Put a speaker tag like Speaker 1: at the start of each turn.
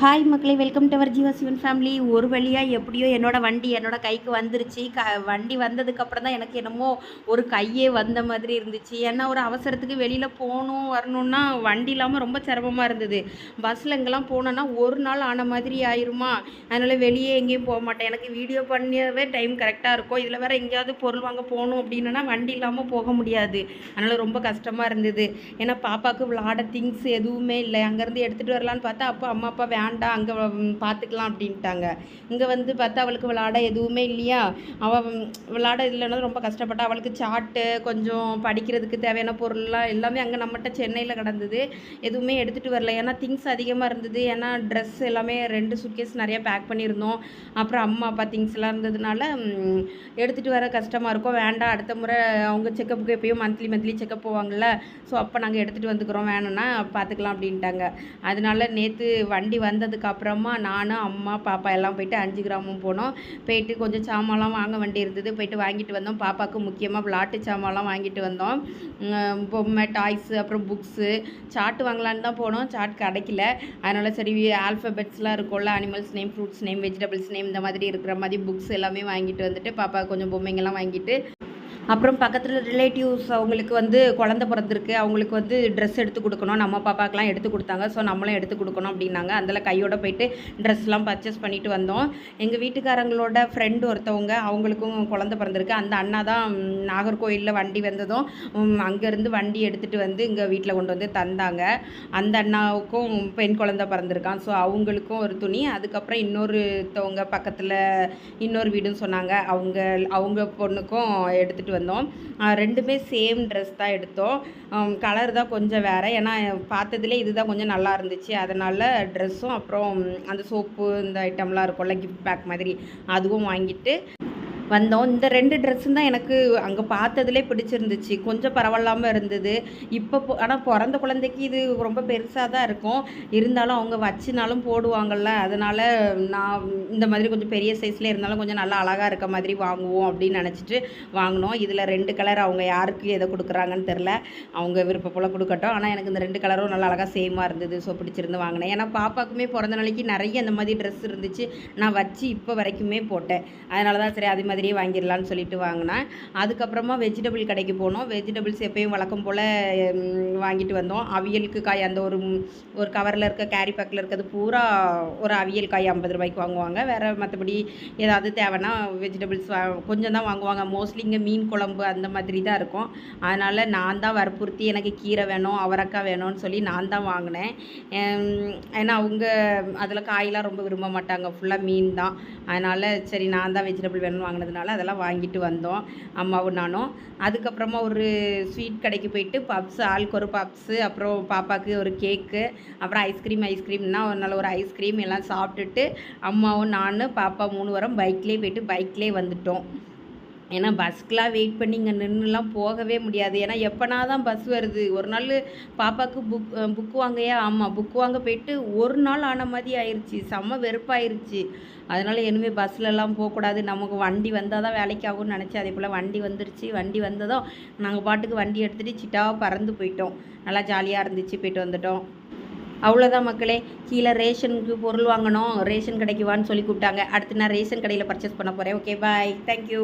Speaker 1: Hi மக்களே. Welcome to our Jeeva Sivan family ஒரு வழியாக எப்படியோ என்னோடய வண்டி என்னோடய கைக்கு வந்துருச்சு. க வண்டி வந்ததுக்கப்புறம் தான் எனக்கு என்னமோ ஒரு கையே வந்த மாதிரி இருந்துச்சு. ஏன்னா ஒரு அவசரத்துக்கு வெளியில் போகணும் வரணுன்னா வண்டி இல்லாமல் ரொம்ப சிரமமாக இருந்தது. பஸ்ஸில் இங்கெல்லாம் போனோன்னா ஒரு நாள் ஆன மாதிரி ஆயிருமா? அதனால் வெளியே எங்கேயும் போக மாட்டேன். எனக்கு வீடியோ பண்ணவே டைம் கரெக்டாக இருக்கும். இதில் வேறு எங்கேயாவது பொருள் வாங்க போகணும் அப்படின்னா வண்டி இல்லாமல் போக முடியாது. அதனால் ரொம்ப கஷ்டமாக இருந்தது. ஏன்னா பாப்பாவுக்கு விளாட திங்ஸ் எதுவுமே இல்லை. அங்கேருந்து எடுத்துகிட்டு வரலான்னு பார்த்தா அப்போ அம்மா அப்பா வேண்டாம் அங்கே பார்த்துக்கலாம் அப்படின்ட்டாங்க. இங்கே வந்து பார்த்தா அவளுக்கு விளாட எதுவுமே இல்லையா? அவள் விளாட இல்லைன்னா ரொம்ப கஷ்டப்பட்டா அவளுக்கு சாட்டு கொஞ்சம் படிக்கிறதுக்கு தேவையான பொருள்லாம் எல்லாமே அங்கே நம்மகிட்ட சென்னையில் கிடந்தது. எதுவுமே எடுத்துகிட்டு வரல. ஏன்னா திங்ஸ் அதிகமாக இருந்தது. ஏன்னா ட்ரெஸ் எல்லாமே ரெண்டு சுட்கேஸ் நிறையா பேக் பண்ணியிருந்தோம். அப்புறம் அம்மா அப்பா திங்ஸ்லாம் இருந்ததுனால எடுத்துகிட்டு வர கஷ்டமாக இருக்கும். வேண்டாம் அடுத்த முறை அவங்க செக்கப்புக்கு எப்பயும் மந்த்லி மந்த்லி செக்கப் போவாங்கள்ல ஸோ அப்போ நாங்கள் எடுத்துகிட்டு வந்துக்கிறோம். வேணும்னா பார்த்துக்கலாம் அப்படின்ட்டாங்க. அதனால நேற்று வண்டி வந்து அப்புறமா நானும் அம்மா பாப்பா எல்லாம் போயிட்டு அஞ்சு கிராமம் போனோம். போயிட்டு கொஞ்சம் சாமான்லாம் வாங்க வேண்டி இருந்தது. போயிட்டு வாங்கிட்டு வந்தோம். பாப்பாவுக்கு முக்கியமாக விளாட்டு சாமான்லாம் வாங்கிட்டு வந்தோம். பொம்மை டாய்ஸு அப்புறம் புக்ஸு. சாட்டு வாங்கலான்னு தான் போனோம். சாட் கிடைக்கல. அதனால் சரி ஆல்ஃபபெட்ஸ்லாம் இருக்கும்ல. Animals name fruits name vegetables name இந்த மாதிரி இருக்கிற மாதிரி புக்ஸ் எல்லாமே வாங்கிட்டு வந்துட்டு பாப்பா கொஞ்சம் பொம்மைங்கெல்லாம் வாங்கிட்டு அப்புறம் பக்கத்தில் ரிலேட்டிவ்ஸ் அவங்களுக்கு வந்து குழந்த பிறந்திருக்கு. அவங்களுக்கு வந்து ட்ரெஸ் எடுத்து கொடுக்கணும். நம்ம பாப்பாக்கெலாம் எடுத்து கொடுத்தாங்க. ஸோ நம்மளும் எடுத்து கொடுக்கணும் அப்படின்னாங்க. அதில் கையோட போயிட்டு ட்ரெஸ்லாம் பர்ச்சேஸ் பண்ணிட்டு வந்தோம். எங்கள் வீட்டுக்காரங்களோட ஃப்ரெண்டு ஒருத்தவங்க அவங்களுக்கும் குழந்த பிறந்திருக்கு. அந்த அண்ணா தான் நாகர்கோயிலில் வண்டி வந்ததும் அங்கேருந்து வண்டி எடுத்துகிட்டு வந்து இங்கே வீட்டில் கொண்டு வந்து தந்தாங்க. அந்த அண்ணாவுக்கும் பெண் குழந்த பிறந்திருக்கான். ஸோ அவங்களுக்கும் ஒரு துணி. அதுக்கப்புறம் இன்னொருத்தவங்க பக்கத்தில் இன்னொரு வீடுன்னு சொன்னாங்க. அவங்க அவங்க பொண்ணுக்கும் எடுத்துகிட்டு வந்தோம். ரெண்டுமே சேம் ட்ரெஸ் தான் எடுத்தோம். கலர் தான் கொஞ்சம் வேறு. ஏன்னா பார்த்ததுலே இதுதான் கொஞ்சம் நல்லா இருந்துச்சு. அதனால் ட்ரெஸ்ஸும் அப்புறம் அந்த சோப்பு இந்த ஐட்டம்லாம் இருக்கும்ல கிஃப்ட் பேக் மாதிரி அதுவும் வாங்கிட்டு வந்தோம். இந்த ரெண்டு ட்ரெஸ்ஸும் தான் எனக்கு அங்கே பார்த்ததுலே பிடிச்சிருந்துச்சு. கொஞ்சம் பரவாயில்லாமல் இருந்தது. இப்போ ஆனால் பிறந்த குழந்தைக்கு இது ரொம்ப பெருசாக தான் இருக்கும். இருந்தாலும் அவங்க வச்சுனாலும் போடுவாங்கள்ல அதனால் நான் இந்த மாதிரி கொஞ்சம் பெரிய சைஸில் இருந்தாலும் கொஞ்சம் நல்லா அழகாக இருக்க மாதிரி வாங்குவோம் அப்படின்னு நினச்சிட்டு வாங்கினோம். இதில் ரெண்டு கலர் அவங்க யாருக்கு எதை கொடுக்குறாங்கன்னு தெரில அவங்க விருப்ப போல் கொடுக்கட்டும். ஆனால் எனக்கு இந்த ரெண்டு கலரும் நல்லா அழகாக சேமாக இருந்தது. ஸோ பிடிச்சிருந்து வாங்கினேன். ஏன்னா பாப்பாக்குமே பிறந்த நாளைக்கு நிறைய இந்த மாதிரி ட்ரெஸ் இருந்துச்சு. நான் வச்சு இப்போ வரைக்குமே போட்டேன். அதனால தான் சரி அது மாதிரியே வாங்கிடலான்னு சொல்லிட்டு வாங்கினேன். அதுக்கப்புறமா வெஜிடபிள் கடைக்கு போனோம். வெஜிடபிள்ஸ் எப்பயும் வழக்கம் போல் வாங்கிட்டு வந்தோம். அவியலுக்கு காய் அந்த ஒரு ஒரு கவரில் இருக்க கேரி பேக்கில் இருக்கிறது பூரா ஒரு அவியல் காய் ஐம்பது ரூபாய்க்கு வாங்குவாங்க. வேறு மற்றபடி ஏதாவது தேவைன்னா வெஜிடபிள்ஸ் வா கொஞ்சம் தான் வாங்குவாங்க. மோஸ்ட்லி இங்கே மீன் குழம்பு அந்த மாதிரி தான் இருக்கும். அதனால் நான் தான் வற்புறுத்தி எனக்கு கீரை வேணும் அவரக்காய் வேணும்னு சொல்லி நான் தான் வாங்கினேன். ஏன்னா அவங்க அதில் காயெலாம் ரொம்ப விரும்ப மாட்டாங்க. ஃபுல்லாக மீன் தான். அதனால் சரி நான் தான் வெஜிடபிள் வேணும்னு இருந்ததுனால அதெல்லாம் வாங்கிட்டு வந்தோம் அம்மாவும் நானும். அதுக்கப்புறமா ஒரு ஸ்வீட் கடைக்கு போயிட்டு பப்ஸ் ஆளுக்கு ஒரு பப்ஸு அப்புறம் பாப்பாவுக்கு ஒரு கேக்கு அப்புறம் ஐஸ்கிரீம் ஐஸ்கிரீம்னா ஒரு நல்ல ஒரு ஐஸ்கிரீம் எல்லாம் சாப்பிட்டுட்டு அம்மாவும் நான் பாப்பா மூணு வாரம் பைக்லேயே போயிட்டு பைக்லேயே வந்துட்டோம். ஏன்னா பஸ்க்கெலாம் வெயிட் பண்ணி இங்கே நின்றுலாம் போகவே முடியாது. ஏன்னா எப்போனா தான் பஸ் வருது? ஒரு நாள் பாப்பாவுக்கு புக் புக் வாங்கையா? ஆமாம் புக் வாங்க போயிட்டு ஒரு நாள் ஆன மாதிரி ஆயிடுச்சு செம்ம வெறுப்பாயிருச்சு. அதனால் இனிமேல் பஸ்லலாம் போகக்கூடாது. நமக்கு வண்டி வந்தால் தான் வேலைக்கு ஆகும்னு நினச்சி அதே போல் வண்டி வந்துருச்சு. வண்டி வந்ததும் நாங்கள் பாட்டுக்கு வண்டி எடுத்துகிட்டு சிட்டாவாக பறந்து போயிட்டோம். நல்லா ஜாலியாக இருந்துச்சு. போயிட்டு வந்துட்டோம். அவ்வளோதான் மக்களே. கீழே ரேஷனுக்கு பொருள் வாங்கணும். ரேஷன் கடைக்கு வான்னு சொல்லி கூப்பிட்டாங்க. அடுத்து நான் ரேஷன் கடையில் பர்ச்சேஸ் பண்ண போகிறேன் ஓகே பாய் தேங்க்யூ